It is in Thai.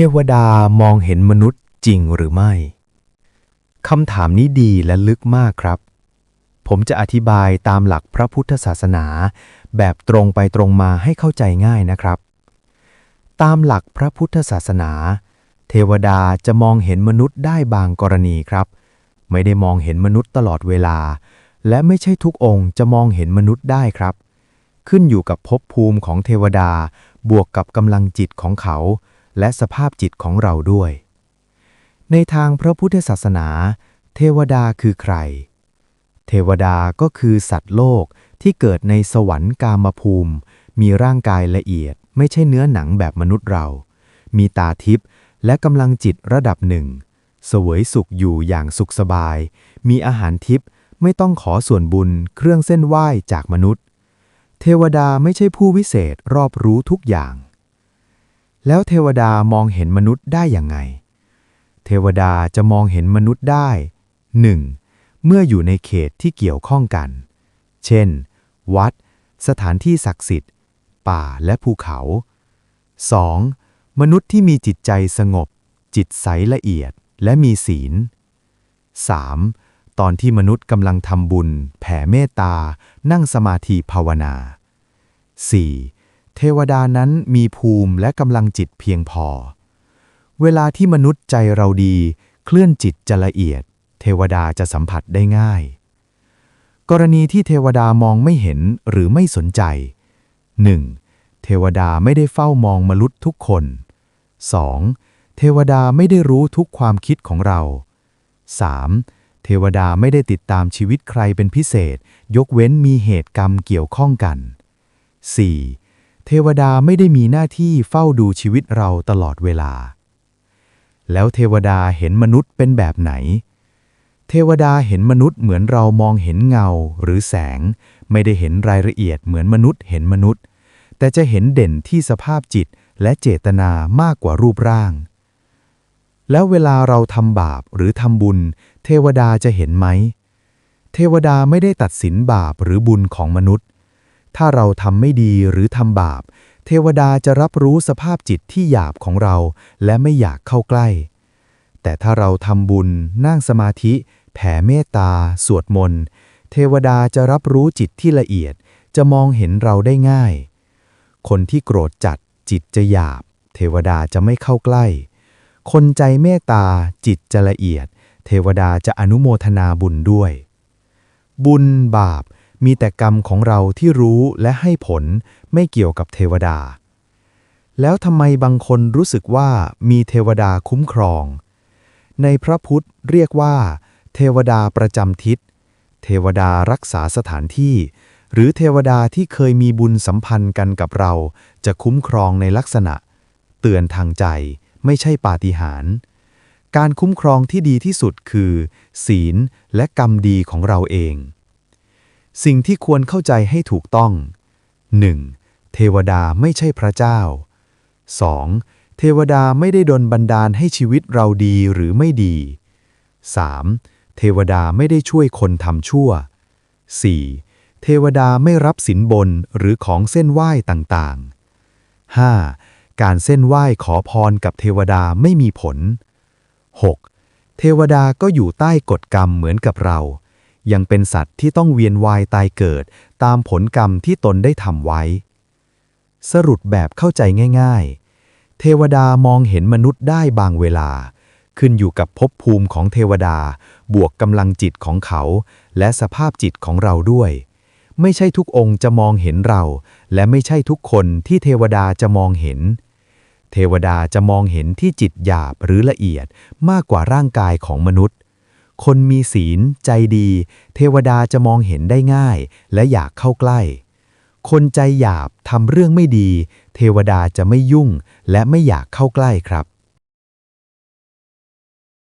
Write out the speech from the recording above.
ทวดามองเห็นมนุษย์จริงหรือไม่ คำถามนี้ดีและลึกมากครับ ผมจะอธิบายตามหลักพระพุทธศาสนา แบบตรงไปตรงมาให้เข้าใจง่ายนะครับ ตามหลักพระพุทธศาสนา เทวดาจะมองเห็นมนุษย์ได้บางกรณีครับ ไม่ได้มองเห็นมนุษย์ตลอดเวลา และไม่ใช่ทุกองค์จะมองเห็นมนุษย์ได้ครับ ขึ้นอยู่กับภพภูมิของเทวดาบวกกับกำลังจิตของเขา และสภาพจิตของเราด้วย ในทางพระพุทธศาสนา เทวดาคือใคร เทวดาก็คือสัตว์โลกที่เกิดในสวรรค์กามภูมิ มีร่างกายละเอียด ไม่ใช่เนื้อหนังแบบมนุษย์เรา มีตาทิพย์และกำลังจิตระดับหนึ่ง เสวยสุขอยู่อย่างสุขสบาย มีอาหารทิพย์ไม่ต้องขอส่วนบุญเครื่องเส้นไหว้จากมนุษย์ เทวดาไม่ใช่ผู้วิเศษรอบรู้ทุกอย่าง แล้วเทวดามองเห็นมนุษย์ได้อย่างไง เทวดาจะมองเห็นมนุษย์ได้ 1. เมื่ออยู่ในเขตที่เกี่ยวข้องกัน เช่น วัด สถานที่ศักดิ์สิทธิ์ ป่าและภูเขา 2. มนุษย์ที่มีจิตใจสงบ จิตใสละเอียดและมีศีล 3. ตอนที่มนุษย์กำลังทำบุญ แผ่เมตตา นั่งสมาธิภาวนา 4. เทวดานั้นมีภูมิและกำลังจิตเพียงพอ เวลาที่มนุษย์ใจเราดี เคลื่อนจิตจะละเอียด เทวดาจะสัมผัสได้ง่าย กรณีที่เทวดามองไม่เห็นหรือไม่สนใจ 1. เทวดาไม่ได้เฝ้ามองมนุษย์ทุกคน 2. เทวดาไม่ได้รู้ทุกความคิดของเรา 3. เทวดาไม่ได้ติดตามชีวิตใครเป็นพิเศษ ยกเว้นมีเหตุกรรมเกี่ยวข้องกัน 4. เทวดาไม่ได้มีหน้าที่เฝ้าดูชีวิตเราตลอดเวลา แล้วเทวดาเห็นมนุษย์เป็นแบบไหน เทวดาเห็นมนุษย์เหมือนเรามองเห็นเงาหรือแสง ไม่ได้เห็นรายละเอียดเหมือนมนุษย์เห็นมนุษย์ แต่จะเห็นเด่นที่สภาพจิตและเจตนามากกว่ารูปร่าง แล้วเวลาเราทำบาปหรือทำบุญ เทวดาจะเห็นไหม เทวดาไม่ได้ตัดสินบาปหรือบุญของมนุษย์ ถ้าเราทำไม่ดีหรือทำบาป เทวดาจะรับรู้สภาพจิตที่หยาบของเรา และไม่อยากเข้าใกล้ แต่ถ้าเราทำบุญ นั่งสมาธิ แผ่เมตตา สวดมนต์ เทวดาจะรับรู้จิตที่ละเอียด จะมองเห็นเราได้ง่าย คนที่โกรธจัดจิตจะหยาบ เทวดาจะไม่เข้าใกล้ คนใจเมตตาจิตจะละเอียด เทวดาจะอนุโมทนาบุญด้วย บุญบาป มีแต่กรรมของเราที่รู้และให้ผลไม่เกี่ยวกับเทวดา แล้วทำไมบางคนรู้สึกว่ามีเทวดาคุ้มครอง ในพระพุทธเรียกว่า เทวดาประจำทิศ เทวดารักษาสถานที่ หรือเทวดาที่เคยมีบุญสัมพันธ์กันกับเรา จะคุ้มครองในลักษณะ เตือนทางใจไม่ใช่ปาฏิหาริย์การคุ้มครองที่ดีที่สุดคือ ศีลและกรรมดีของเราเอง สิ่งที่ควรเข้าใจให้ถูกต้อง 1. เทวดาไม่ใช่พระเจ้า 2. เทวดาไม่ได้ดลบันดาลให้ชีวิตเราดีหรือไม่ดี 3. เทวดาไม่ได้ช่วยคนทำชั่ว 4. เทวดาไม่รับสินบนหรือของเส้นไหว้ต่างๆ 5. การเส้นไหว้ขอพรกับเทวดาไม่มีผล 6. เทวดาก็อยู่ใต้กฎกรรมเหมือนกับเรา ยังเป็นสัตว์ที่ต้องเวียนวายตายเกิด ตามผลกรรมที่ตนได้ทำไว้ สรุปแบบเข้าใจง่าย ๆ เทวดามองเห็นมนุษย์ได้บางเวลา ขึ้นอยู่กับภพภูมิของเทวดา บวกกำลังจิตของเขา และสภาพจิตของเราด้วย ไม่ใช่ทุกองค์จะมองเห็นเรา และไม่ใช่ทุกคนที่เทวดาจะมองเห็นเทวดาจะมองเห็นที่จิตหยาบหรือละเอียดมากกว่าร่างกายของมนุษย์ คนมีศีล ใจดี เทวดาจะมองเห็นได้ง่าย และอยากเข้าใกล้ คนใจหยาบทำเรื่องไม่ดี เทวดาจะไม่ยุ่ง และไม่อยากเข้าใกล้ครับ